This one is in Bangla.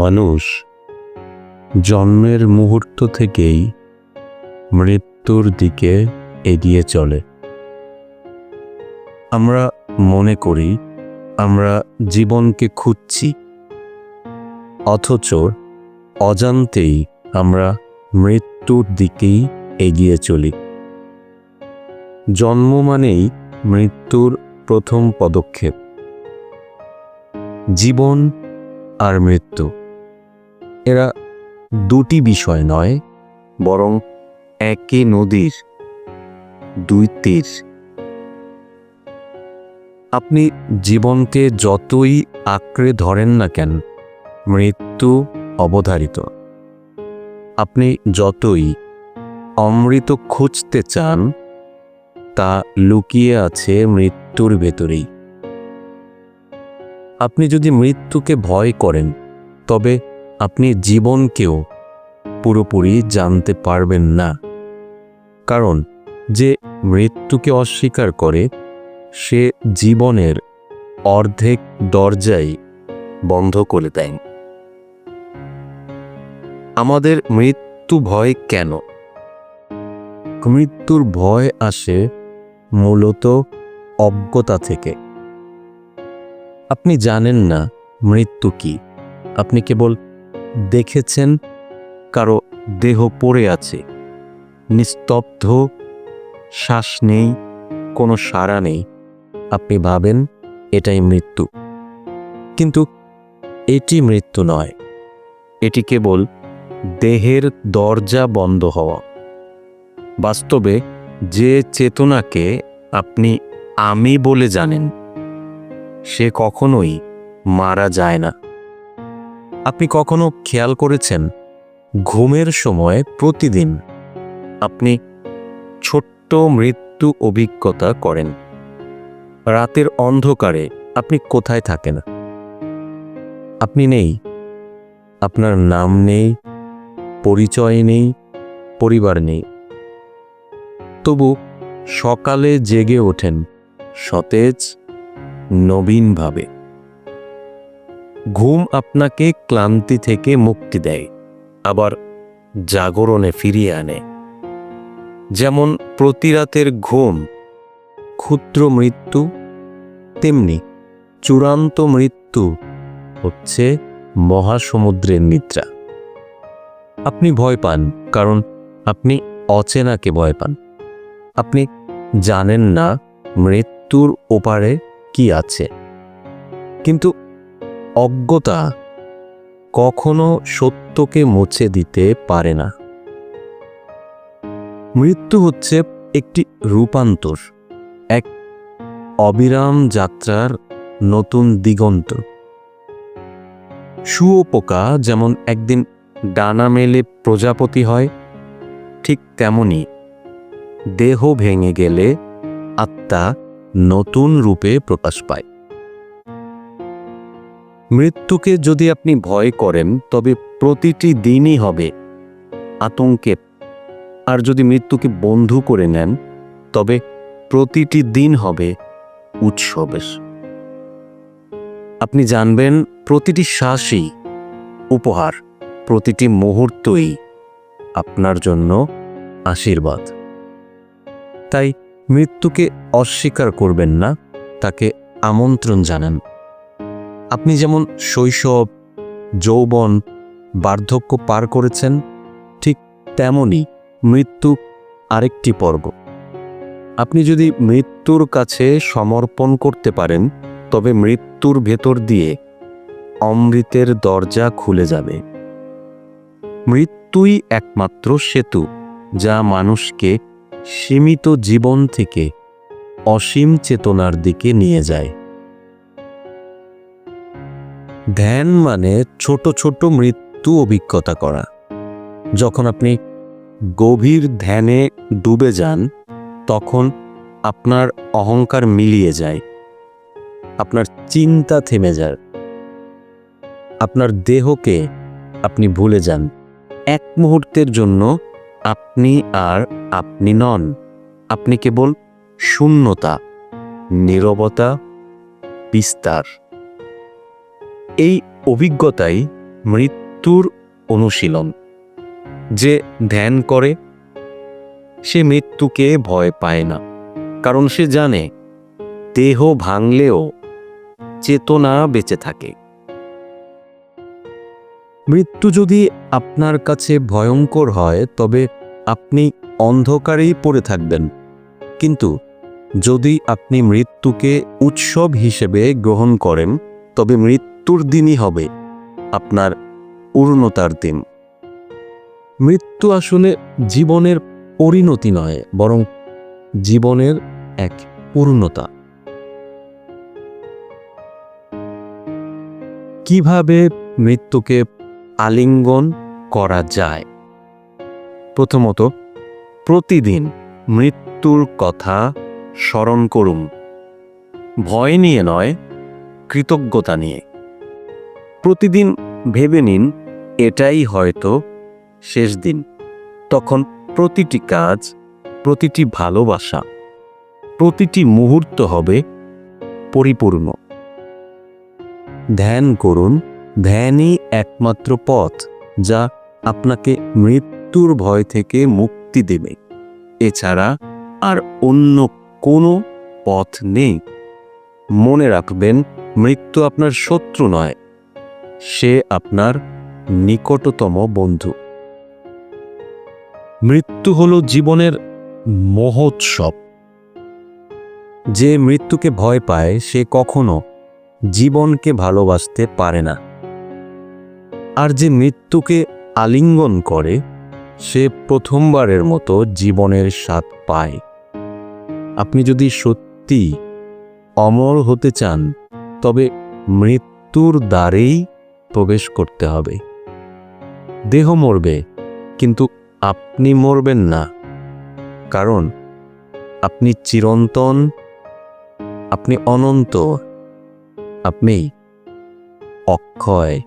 মানুষ জন্মের মুহূর্ত থেকেই মৃত্যুর দিকে এগিয়ে চলে। আমরা মনে করি, আমরা জীবনকে খুঁজছি, অথচ অজান্তেই আমরা মৃত্যুর দিকেই এগিয়ে চলি। জন্ম মানেই মৃত্যুর প্রথম পদক্ষেপ। জীবন আর মৃত্যু। এরা দুটি বিষয় নয়, বরং একই নদীর, দুই তীর। আপনি জীবনকে যতই আঁকড়ে ধরেন না কেন, মৃত্যু অবধারিত। আপনি যতই অমৃত খুঁজতে চান, তা লুকিয়ে আছে মৃত্যুর ভেতরেই। আপনি যদি মৃত্যুকে ভয় করেন, তবে আপনি জীবনকেও পুরোপুরি জানতে পারবেন না। কারণ যে মৃত্যুকে অস্বীকার করে, সে জীবনের অর্ধেক দরজাই বন্ধ করে দেয়। আমাদের মৃত্যু ভয় কেন? মৃত্যুর ভয় আসে মূলত অজ্ঞতা থেকে। আপনি জানেন না মৃত্যু কি। আপনি কেবল দেখেছেন, কারও দেহ পড়ে আছে। নিস্তব্ধ, শ্বাস নেই, কোনো সাড়া নেই। আপনি ভাবেন, এটাই মৃত্যু। কিন্তু এটি মৃত্যু নয়। এটি কেবল দেহের দরজা বন্ধ হওয়া। বাস্তবে যে চেতনাকে আপনি আমি বলে জানেন, সে কখনোই মারা যায় না। আপনি কখনো খেয়াল করেছেন ঘুমের সময় প্রতিদিন আপনি ছোট্ট মৃত্যু অভিজ্ঞতা করেন? রাতের অন্ধকারে আপনি কোথায় থাকেন? আপনি নেই। আপনার নাম নেই, পরিচয় নেই, পরিবার নেই। তবু সকালে জেগে ওঠেন সতেজ, নবীনভাবে। ঘুম আপনাকে ক্লান্তি থেকে মুক্তি দেয়, আবার জাগরণে ফিরিয়ে আনে। যেমন প্রতি রাতের ঘুম, ক্ষুদ্র মৃত্যু, তেমনি চূড়ান্ত মৃত্যু হচ্ছে মহাসমুদ্রের নিদ্রা। আপনি ভয় পান, কারণ আপনি অচেনাকে ভয় পান। আপনি জানেন না মৃত্যুর ওপারে কি আছে। কিন্তু অজ্ঞতা কখনো সত্যকে মুছে দিতে পারে না। মৃত্যু হচ্ছে একটি রূপান্তর, এক অবিরাম যাত্রার নতুন দিগন্ত। শুয়োপোকা যেমন একদিন ডানা মেলে প্রজাপতি হয়, ঠিক তেমনি দেহ ভেঙে গেলে আত্মা নতুন রূপে প্রকাশ পায়। মৃত্যুকে যদি আপনি ভয় করেন, তবে প্রতিটি দিনই হবে আতঙ্কের আর যদি মৃত্যুকে বন্ধু করে নেন, তবে প্রতিটি দিন হবে উৎসবের। আপনি জানবেন, প্রতিটি শ্বাসই উপহার, প্রতিটি মুহূর্তই আপনার জন্য আশীর্বাদ। তাই মৃত্যুকে অস্বীকার করবেন না, তাকে আমন্ত্রণ জানান। আপনি যেমন শৈশব, যৌবন, বার্ধক্য পার করেছেন, ঠিক তেমনই মৃত্যু আরেকটি পর্ব। আপনি যদি মৃত্যুর কাছে সমর্পণ করতে পারেন, তবে মৃত্যুর ভেতর দিয়ে অমৃতের দরজা খুলে যাবে। মৃত্যুই একমাত্র সেতু, যা মানুষকে সীমিত জীবন থেকে অসীম চেতনার দিকে নিয়ে যায়। ধ্যান মানে ছোট ছোট মৃত্যু অভিজ্ঞতা করা। যখন আপনি গভীর ধ্যানে ডুবে যান, তখন আপনার অহংকার মিলিয়ে যায়। আপনার চিন্তা থেমে যায়। আপনার দেহকে আপনি ভুলে যান। এক মুহূর্তের জন্য আপনি আর আপনি নন। আপনি কেবল শূন্যতা, নীরবতা, বিস্তার। এই অভিজ্ঞতাই মৃত্যুর অনুশীলন। যে ধ্যান করে, সে মৃত্যুকে ভয় পায় না। কারণ সে জানে, দেহ ভাঙলেও চেতনা বেঁচে থাকে। মৃত্যু যদি আপনার কাছে ভয়ঙ্কর হয়, তবে আপনি অন্ধকারেই পড়ে থাকবেন। কিন্তু যদি আপনি মৃত্যুকে উৎসব হিসেবে গ্রহণ করেন, তবে মৃত্যুর দিনই হবে আপনার পূর্ণতার দিন। মৃত্যু আসলে জীবনের পরিণতি নয়, বরং জীবনের এক পূর্ণতা। কীভাবে মৃত্যুকে আলিঙ্গন করা যায়? প্রথমত, প্রতিদিন মৃত্যুর কথা স্মরণ করুন। ভয় নিয়ে নয়, কৃতজ্ঞতা নিয়ে। প্রতিদিন ভেবে নিন, এটাই হয়তো শেষ দিন। তখন প্রতিটি কাজ, প্রতিটি ভালোবাসা, প্রতিটি মুহূর্ত হবে পরিপূর্ণ। ধ্যান করুন, ধ্যানই একমাত্র পথ যা আপনাকে মৃত্যুর ভয় থেকে মুক্তি দেবে। এছাড়া আর অন্য কোনো পথ নেই। মনে রাখবেন, মৃত্যু আপনার শত্রু নয়। সে আপনার নিকটতম বন্ধু। মৃত্যু হল জীবনের মহোৎসব। যে মৃত্যুকে ভয় পায় সে কখনো জীবনকে ভালোবাসতে পারে না। আর যে মৃত্যুকে আলিঙ্গন করে সে প্রথমবারের মতো জীবনের স্বাদ পায়। আপনি যদি সত্যি অমর হতে চান তবে মৃত্যুর দ্বারেই প্রবেশ করতে হবে। দেহ মরবে, কিন্তু আপনি মরবেন না। কারণ আপনি চিরন্তন, আপনি অনন্ত, আপনি অক্ষয়।